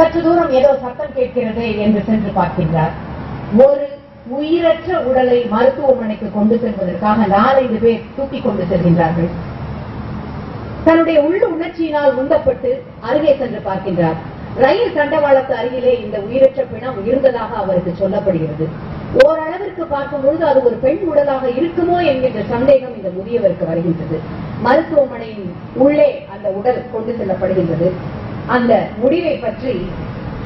சற்று தூரம் ஏதோ சத்தம் கேட்கிறது என்று சென்று பார்க்கின்றார். ஒரு உயிரற்ற உடலை மருத்துவமனைக்கு கொண்டு செல்வதற்காக நாலஞ்சு பேர் தூக்கி கொண்டு செல்கின்றார்கள். தன்னுடைய உள்ள உணர்ச்சியினால் உந்தப்பட்டு அருகே சென்று பார்க்கின்றார். ரயில் தண்டவாளத்து அருகிலே இந்த உயிரற்ற பிணம் இருந்ததாக அவருக்கு சொல்லப்படுகிறது. ஓரளவிற்கு பார்க்கும் பொழுது அது ஒரு பெண் உடலாக இருக்குமோ என்கின்ற சந்தேகம் இந்த முதியவருக்கு வருகின்றது. மருத்துவமனையின் உள்ளே அந்த உடல் கொண்டு செல்லப்படுகின்றது. அந்த முடிவை பற்றி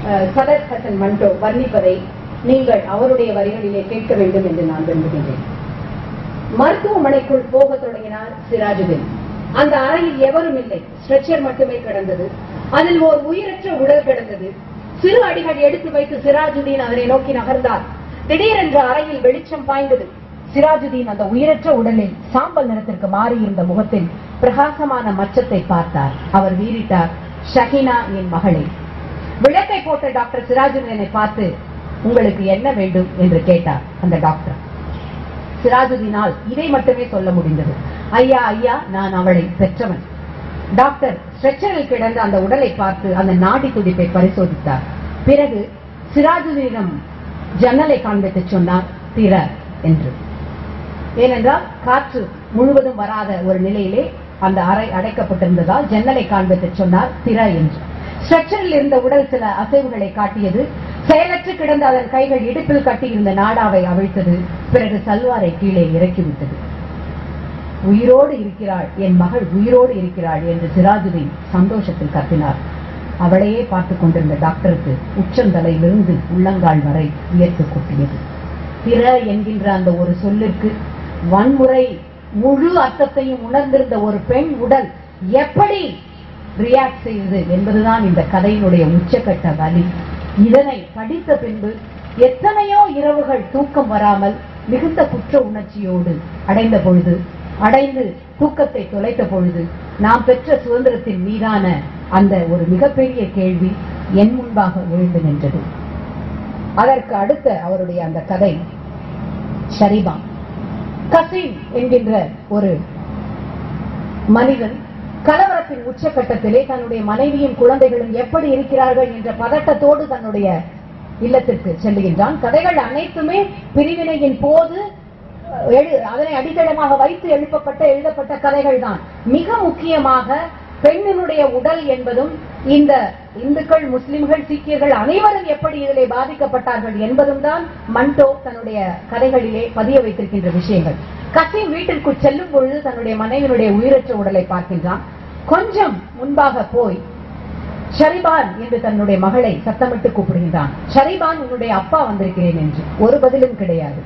அஹ், சதத் ஹசன் மண்டோ வர்ணிப்பதை நீங்கள் அவருடைய வரிகளிலே கேட்க வேண்டும் என்று நான் விரும்புகின்றேன். மருத்துவமனைக்குள் போக தொடங்கினார் சிராஜுதீன். அந்த அறையில் எவரும் இல்லை. ஸ்ட்ரெச்சர் மட்டுமே கிடந்தது. அதில் ஓர் உயிரற்ற உடல் கிடந்தது. சிறு அடிகள் எடுத்து வைத்து சிராஜுதீன் அதனை நோக்கி நகர்ந்தார். திடீரென்று அறையில் வெளிச்சம் பாய்ந்தது. சிராஜுதீன் அந்த உயிரற்ற உடலில் சாம்பல் நிறத்திற்கு மாறியிருந்த முகத்தில் பிரகாசமான மச்சத்தை பார்த்தார். அவர் வீறிட்டார். ஷஹினா என் மகளே. விளக்கை போட்ட டாக்டர் சிராஜுதீனை பார்த்து உங்களுக்கு என்ன வேண்டும்? என்று கேட்டார் அந்த டாக்டர். சிராஜுதீனால் இதை மட்டுமே சொல்ல முடிந்தது. ஐயா ஐயா நான் அவளை பெற்றவன். டாக்டர் ஸ்ட்ரெச்சரில் கிடந்த அந்த உடலை பார்த்து அந்த நாடி துடிப்பை பரிசோதித்தார். பிறகு சிராஜுதீனம் ஜன்னலை காண்பித்து சொன்னார் திற என்று. ஏனென்றால் காற்று முழுவதும் வராத ஒரு நிலையிலே அந்த அறை அடைக்கப்பட்டிருந்ததால் ஜன்னலை காண்பித்து சொன்னார் திற என்று. ஸ்ட்ரெச்சரில் இருந்த உடல் சில அசைவுகளை காட்டியது. செயலற்று கிடந்த அதன் கைகள் இடுப்பில் கட்டியிருந்த நாடாவை அவிழ்த்தது. பிறகு சல்வாரை கீழே இறக்கிவிட்டது. உயிரோடு இருக்கிறாள் என் மகள் உயிரோடு இருக்கிறாள் என்று சிராஜுதீன் சந்தோஷத்தில் கத்தினார். அவளையே பார்த்து கொண்டிருந்த டாக்டருக்கு உச்சந்தலையிலிருந்து உள்ளங்கால் வரை உயர்த்து கொட்டியது. பிற என்கின்ற அந்த ஒரு சொல்லிற்கு வன்முறை முழு அர்த்தத்தையும் உணர்ந்திருந்த ஒரு பெண் உடல் எப்படி ரியாக்ட் செய்தது என்பதுதான் இந்த கதையினுடைய உச்சக்கட்ட வலி. இதனை படித்த பின்பு எத்தனையோ இரவுகள் தூக்கம் வராமல் மிகுந்த குற்ற உணர்ச்சியோடு அடைந்த பொழுது அடைந்து தூக்கத்தை தொலைத்த பொழுது நாம் பெற்ற சுதந்திரத்தின் மீதான அந்த ஒரு மிகப்பெரிய கேள்வி என் முன்பாக எழுந்து நின்றது. அதற்கு அடுத்த அவருடைய அந்த கதை ஷரிபா கசீம் என்கின்ற ஒரு மனிதன் கலவரத்தின் உச்சக்கட்டத்திலே தன்னுடைய மனைவியும் குழந்தைகளும் எப்படி இருக்கிறார்கள் என்ற பதட்டத்தோடு தன்னுடைய இல்லத்திற்கு செல்லுகின்றான். கதைகள் அனைத்துமே பிரிவினையின் போது அதனை அடித்தளமாக வைத்து எழுப்பப்பட்ட எழுதப்பட்ட கதைகள் தான் மிக முக்கியமாக பெண்ணினுடைய உடல் என்பதும் இந்த இந்துக்கள் முஸ்லிம்கள் சீக்கியர்கள் அனைவரும் எப்படி இதிலே பாதிக்கப்பட்டார்கள் என்பதும் தான் மண்டோ தன்னுடைய கதைகளிலே பதிய வைத்திருக்கின்ற விஷயங்கள். கசீம் வீட்டிற்கு செல்லும் பொழுது தன்னுடைய மனைவியினுடைய உயிரற்ற உடலை பார்க்கின்றான். கொஞ்சம் முன்பாக போய் ஷரிபான் என்று தன்னுடைய மகளை சத்தமிட்டு கூப்பிடுகின்றான். ஷரிபான் உன்னுடைய அப்பா வந்திருக்கிறேன் என்று. ஒரு பதிலும் கிடையாது.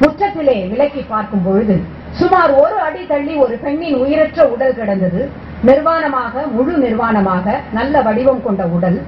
முற்றத்திலே விலக்கி பார்க்கும் பொழுது சுமார் ஒரு அடி தள்ளி ஒரு பெண்ணின் உயிரற்ற உடல் கிடந்தது. நிர்வாணமாக முழு நிர்வாணமாக நல்ல வடிவம் கொண்ட உடல்.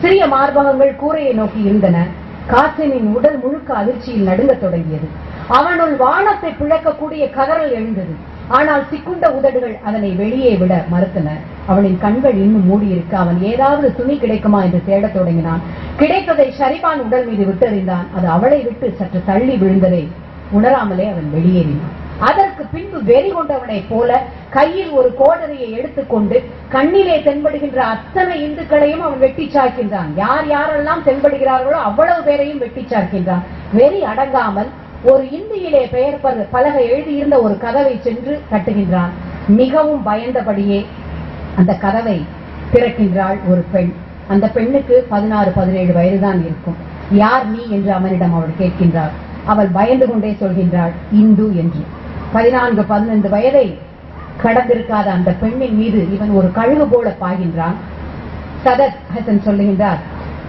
சிறிய மார்பகங்கள் கூரையை நோக்கி இருந்தன. காசினின் உடல் முழுக்க அதிர்ச்சியில் நடுங்கத் தொடங்கியது. அவனுள் வானத்தை பிழக்கக்கூடிய கதறல் எழுந்தது. ஆனால் சிக்குண்ட உதடுகள் அதனை வெளியே விட மறுத்தன. அவனின் கண்கள் இன்னும் மூடியிருக்க. அவன் ஏதாவது துணி கிடைக்குமா என்று தேடத் தொடங்கினான். கிடைத்ததை ஷரிபான் உடல் மீது விட்டறிந்தான். அது அவளை விட்டு சற்று தள்ளி விழுந்ததை உணராமலே அவன் வெளியேறினான். அதற்கு பின்பு வெறி கொண்டவனைப் போல கையில் ஒரு கோடரியை எடுத்துக்கொண்டு கண்ணிலே தென்படுகின்ற அத்தனை இந்துக்களையும் அவன் வெட்டி சாய்க்கின்றான். யார் யாரெல்லாம் தென்படுகிறார்களோ அவ்வளவு பேரையும் வெட்டி சாய்க்கின்றான். வெறி அடங்காமல் ஒரு இந்தியிலே பெயர் பலகை எழுதியிருந்த ஒரு கதவை சென்று கட்டுகின்றான் மிகவும் பயந்தபடியே அந்த கதவை திறக்கின்றாள் ஒரு பெண். அந்த பெண்ணுக்கு பதினாறு பதினேழு வயதுதான் இருக்கும். யார் நீ? என்று அவனிடம் அவள் கேட்கின்றாள். அவள் பயந்து கொண்டே சொல்கின்றாள் இந்து என்று. பதினான்கு பதினைந்து வயதை கடந்திருக்காத அந்த பெண்ணின் மீது இவன் ஒரு கழுகு போல பாய்கின்றான். சதத் ஹசன் சொல்லுகின்றார்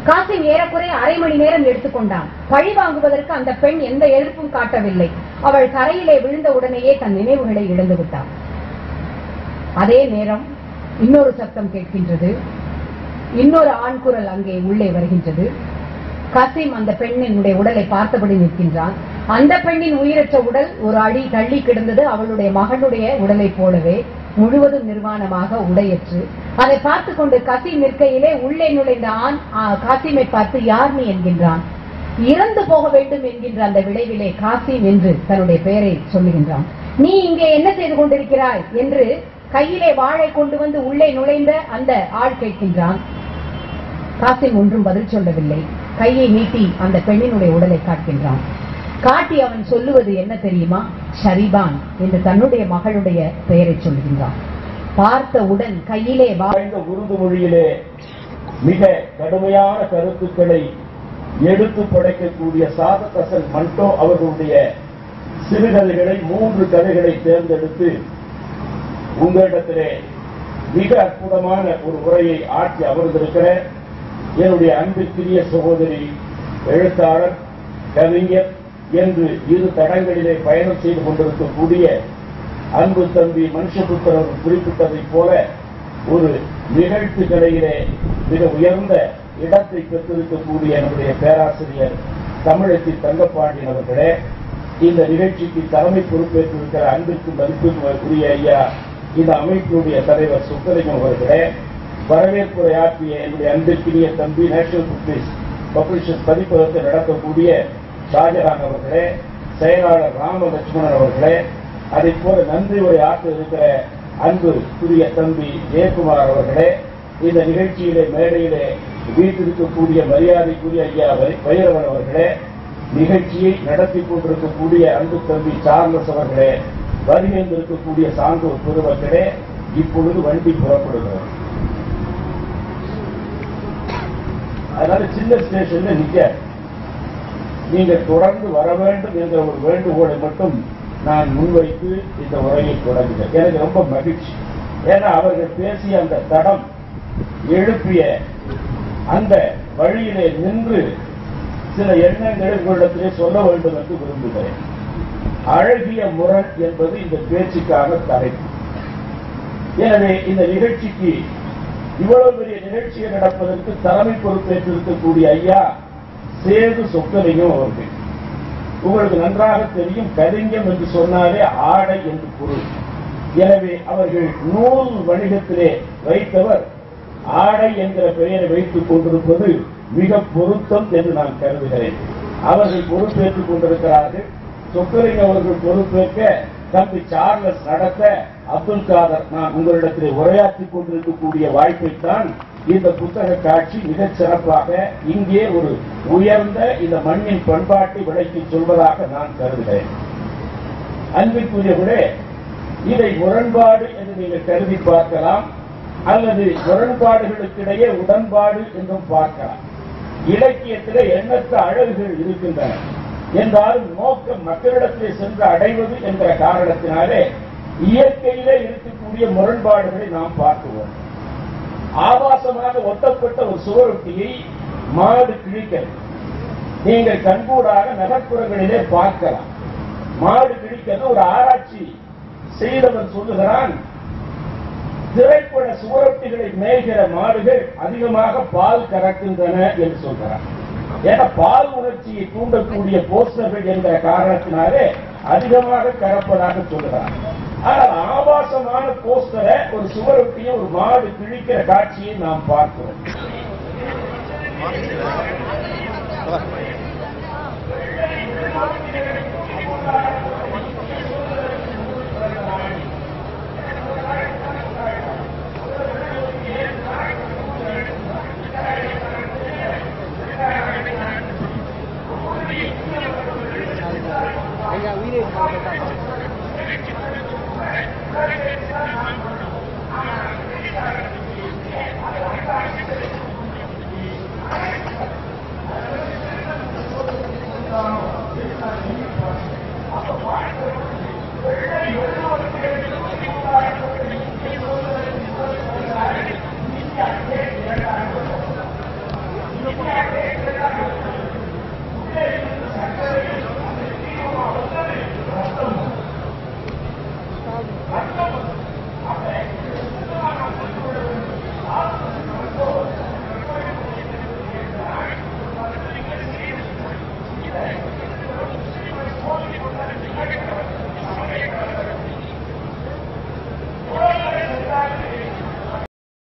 காசிம் ஏறக்குறைய அரை மணி நேரம் எடுத்துக்கொண்டான். பழி வாங்குவதற்கு அந்த பெண் எந்த எதிர்ப்பும் காட்டவில்லை. அவள் தரையிலே விழுந்த உடனேயே தன் நினைவுகளை இழந்து விட்டான். அதே நேரம் இன்னொரு சத்தம் கேட்கின்றது. இன்னொரு ஆண் குரல் அங்கே உள்ளே வருகின்றது. கசீம் அந்த பெண்ணினுடைய உடலை பார்த்தபடி நிற்கின்றான். அந்த பெண்ணின் உயிரற்ற உடல் ஒரு அடி தள்ளி கிடந்தது அவளுடைய மகனுடைய உடலைப் போலவே முழுவதும் நிர்வாணமாக உடையற்று. அதை பார்த்து கொண்டு கசீம் நிற்கையிலே உள்ளே நுழைந்த ஆண் காசிமை பார்த்து யார் நீ? என்கின்றான். இறந்து போக வேண்டும் என்கின்ற அந்த விளைவிலே காசிம் என்று தன்னுடைய பெயரை சொல்லுகின்றான். நீ இங்கே என்ன செய்து கொண்டிருக்கிறாய்? என்று கையிலே வாழை கொண்டு வந்து உள்ளே நுழைந்த அந்த ஆள் கேட்கின்றான். காசிம் ஒன்றும் பதில் சொல்லவில்லை. கையை நீட்டி அந்த பெண்ணினுடைய உடலை காட்டுகின்றான். காட்டி அவன் சொல்லுவது என்ன தெரியுமா? ஷரிபான் என்று தன்னுடைய மகளுடைய பெயரை சொல்கின்றான். பார்த்தவுடன் கையிலே உருது மொழியிலே மிக கடுமையான கருத்துக்களை எடுத்து படைக்கக்கூடிய சாதத் ஹசன் மண்டோ அவர்களுடைய சிறுகதைகளை மூன்று கதைகளை தேர்ந்தெடுத்து உங்களிடத்திலே மிக அற்புதமான ஒரு உரையை ஆட்சி அமர்ந்திருக்கிறேன். என்னுடைய அன்பிற்குரிய சகோதரி எழுத்தாளர் கவிஞர் என்று இரு தடங்களிலே பயணம் செய்து கொண்டிருக்கக்கூடிய அன்பு தம்பி மனுஷபுத்திரர் குறிப்பிட்டதைப் போல ஒரு நிகழ்த்து கலையிலே மிக உயர்ந்த இடத்தை பெற்றிருக்கக்கூடிய நம்முடைய பேராசிரியர் தமிழத்தி தங்கப்பாண்டியன் அவர்களே இந்த நிகழ்ச்சிக்கு தலைமை பொறுப்பேற்றிருக்கிற அன்பிற்கும் மதிப்பிற்கும் உரிய ஐயா இந்த அமைப்பினுடைய தலைவர் சுப்பலிங்கம் அவர்களே வரவேற்புரை ஆற்றிய என்னுடைய அன்பிற்குரிய தம்பி நேஷனல் புக்லிஸ் பப்ளிஷர்ஸ் பதிப்பகத்தில் நடக்கக்கூடிய ஷாஜகான் அவர்களே செயலாளர் ராம லட்சுமணன் அவர்களே அதை போல நன்றி உரை ஆற்ற இருக்கிற அன்பு புதிய தம்பி ஜெயக்குமார் அவர்களே இந்த நிகழ்ச்சியிலே மேடையிலே வீட்டிருக்கக்கூடிய மரியாதைக்குரிய ஐயா வைரவன் அவர்களே நிகழ்ச்சியை நடத்தி கொண்டிருக்கக்கூடிய அன்பு தம்பி சார்லஸ் அவர்களே வருகின்றிருக்கக்கூடிய சான்றோர் பெருமக்களே இப்பொழுது வண்டி புறப்படுகிறது. அதனால சின்ன ஸ்டேஷன்ல நிக்க. நீங்க தொடர்ந்து வர வேண்டும் என்ற ஒரு வேண்டுகோளை மட்டும் நான் முன்வைத்து இந்த உரையை தொடங்குகிறேன் எனக்கு ரொம்ப மகிழ்ச்சி. ஏன்னா அவர்கள் பேசிய அந்த தடம் எழுப்பிய அந்த வழியிலே நின்று சில எண்ணங்களை உங்களிடத்திலே சொல்ல வேண்டும் என்று விரும்புகிறேன். அழகிய முரண் என்பது இந்த பேச்சுக்கான தலைப்பு. எனவே இந்த நிகழ்ச்சிக்கு இவ்வளவு பெரிய நிகழ்ச்சியை நடப்பதற்கு தலைமை பொறுப்பேற்றிருக்கக்கூடிய ஐயா சேது சொக்கலிங்கம் அவர்கள். உங்களுக்கு நன்றாக தெரியும் கலிங்கம் என்று சொன்னாலே ஆடை என்று பொருள். எனவே அவர்கள் நூல் வணிகத்திலே வைத்தவர். ஆடை என்கிற பெயரை வைத்துக் கொண்டிருப்பது மிக பொருத்தம் என்று நான் கருதுகிறேன். அவர்கள் பொறுப்பேற்றுக் கொண்டிருக்கிறார்கள். சொக்கலிங்கம் அவர்கள் பொறுப்பேற்க தம்பி சார்லஸ் நடத்த அப்துல் காதர் நான் உங்களிடத்திலே உரையாற்றிக் கொண்டிருக்கக்கூடிய வாய்ப்பைத்தான் இந்த புத்தக காட்சி மிகச் சிறப்பாக இங்கே ஒரு உயர்ந்த இந்த மண்ணின் பண்பாட்டை விளக்கி சொல்வதாக நான் கருதுகிறேன். அன்பிற்குரியவர்களே இதை முரண்பாடு என்று நீங்கள் கருதி பார்க்கலாம் அல்லது முரண்பாடுகளுக்கிடையே உடன்பாடு என்றும் பார்க்கலாம். இலக்கியத்திலே எண்ணற்ற அழகுகள் இருக்கின்றன. என்றாலும் நோக்கம் மக்களிடத்திலே சென்று அடைவது என்ற காரணத்தினாலே இயற்கையிலே இருக்கக்கூடிய முரண்பாடுகளை நாம் பார்க்குவோம். ஆபாசமாக ஒட்டப்பட்ட ஒரு சுவரொட்டியை மாடு கிழிக்கிறது. நீங்கள் கண்கூடாக நகர்ப்புறங்களிலே பார்க்கலாம். மாடு கிழிக்கிறது ஒரு ஆராய்ச்சி செய்தவன் சொல்லுகிறான் திரைப்பட சுவரொட்டிகளை மேய்கிற மாடுகள் அதிகமாக பால் கறக்கின்றன என்று சொல்கிறான் ஏன்னா பால் உணர்ச்சியை தூண்டக்கூடிய போஷணர்கள் என்ற காரணத்தினாலே அதிகமாக கறப்பதாக சொல்லுகிறார் ஆனால் ஆபாசமான போஸ்டரை ஒரு சுவரொட்டியை ஒரு மாடு கிழிக்கிற காட்சியை நாம் பார்க்கிறோம். Yeah, we didn't know that that was.